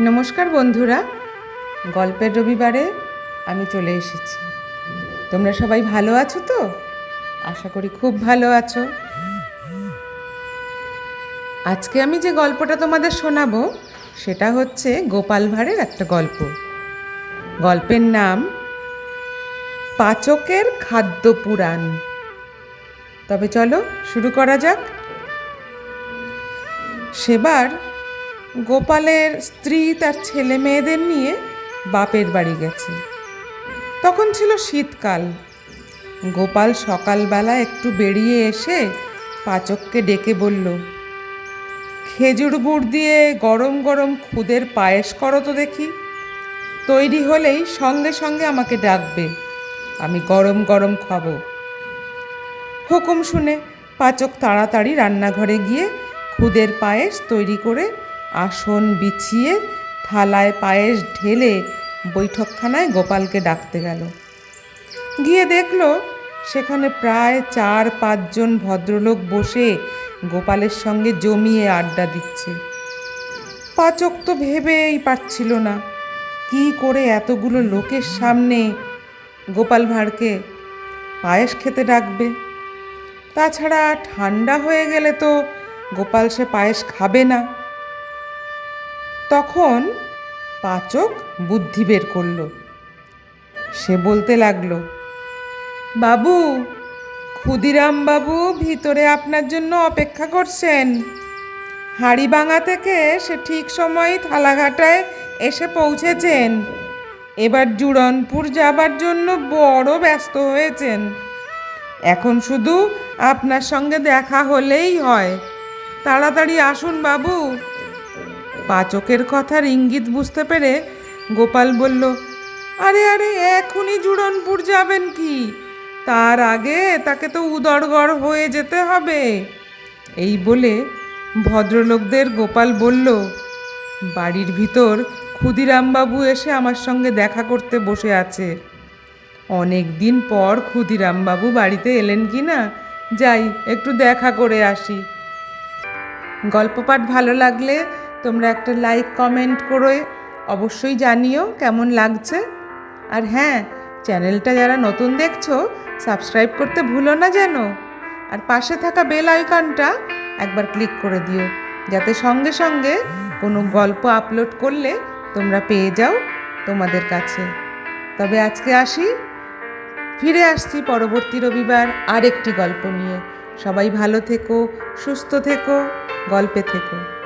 নমস্কার বন্ধুরা। গল্পের রবিবারে আমি চলে এসেছি। তোমরা সবাই ভালো আছো তো? আশা করি খুব ভালো আছো। আজকে আমি যে গল্পটা তোমাদের শোনাবো, সেটা হচ্ছে গোপাল ভাঁড়ের একটা গল্প। গল্পের নাম, পাচকের খাদ্য পুরাণ। তবে চলো শুরু করা যাক। সেবার গোপালের স্ত্রী তার ছেলে মেয়েদের নিয়ে বাপের বাড়ি গেছে। তখন ছিল শীতকাল। গোপাল সকালবেলা একটু বেরিয়ে এসে পাচককে ডেকে বলল, খেজুর গুড় দিয়ে গরম গরম খুদের পায়েস করো তো দেখি। তৈরি হলেই সঙ্গে সঙ্গে আমাকে ডাকবে, আমি গরম গরম খাব। হুকুম শুনে পাচক তাড়াতাড়ি রান্নাঘরে গিয়ে খুদের পায়েস তৈরি করে আসন বিছিয়ে থালায় পায়েস ঢেলে বৈঠকখানায় গোপালকে ডাকতে গেল। গিয়ে দেখল সেখানে প্রায় চার পাঁচজন ভদ্রলোক বসে গোপালের সঙ্গে জমিয়ে আড্ডা দিচ্ছে। পাচক তো ভেবেই পারছিল না, কি করে এতগুলো লোকের সামনে গোপাল ভাঁড়কে পায়েস খেতে ডাকবে? তাছাড়া ঠান্ডা হয়ে গেলে তো গোপাল সে পায়েস খাবে না। তখন পাচক বুদ্ধি বের করল। সে বলতে লাগল, বাবু ক্ষুদিরাম বাবু ভিতরে আপনার জন্য অপেক্ষা করছেন। হাড়িবাঙা থেকে সে ঠিক সময় থালাঘাটায় এসে পৌঁছেছেন। এবার জুড়নপুর যাবার জন্য বড় ব্যস্ত হয়েছেন। এখন শুধু আপনার সঙ্গে দেখা হলেই হয়। তাড়াতাড়ি আসুন বাবু। পাচকের কথার ইঙ্গিত বুঝতে পেরে গোপাল বলল, আরে আরে, এখনই জুড়নপুর যাবেন কি? তার আগে তাকে তো উদরগড় হয়ে যেতে হবে। এই বলে ভদ্রলোকদের গোপাল বলল, বাড়ির ভিতর ক্ষুদিরামবাবু এসে আমার সঙ্গে দেখা করতে বসে আছে। অনেক দিন পর ক্ষুদিরামবাবু বাড়িতে এলেন কি না? যাই, একটু দেখা করে আসি। গল্প পাঠ ভালো লাগলে তোমরা একটা লাইক, কমেন্ট করে অবশ্যই জানিও কেমন লাগছে। আর হ্যাঁ চ্যানেলটা যারা নতুন দেখছ, সাবস্ক্রাইব করতে ভুলো না যেন। আর পাশে থাকা বেল আইকনটা একবার ক্লিক করে দিও, যাতে সঙ্গে সঙ্গে কোনো গল্প আপলোড করলে তোমরা পেয়ে যাও তোমাদের কাছে। তবে আজকে আসি, ফিরে আসছি পরবর্তী রবিবার আরেকটি গল্প নিয়ে। সবাই ভালো থেকো, সুস্থ থেকো, গল্পে থেকো।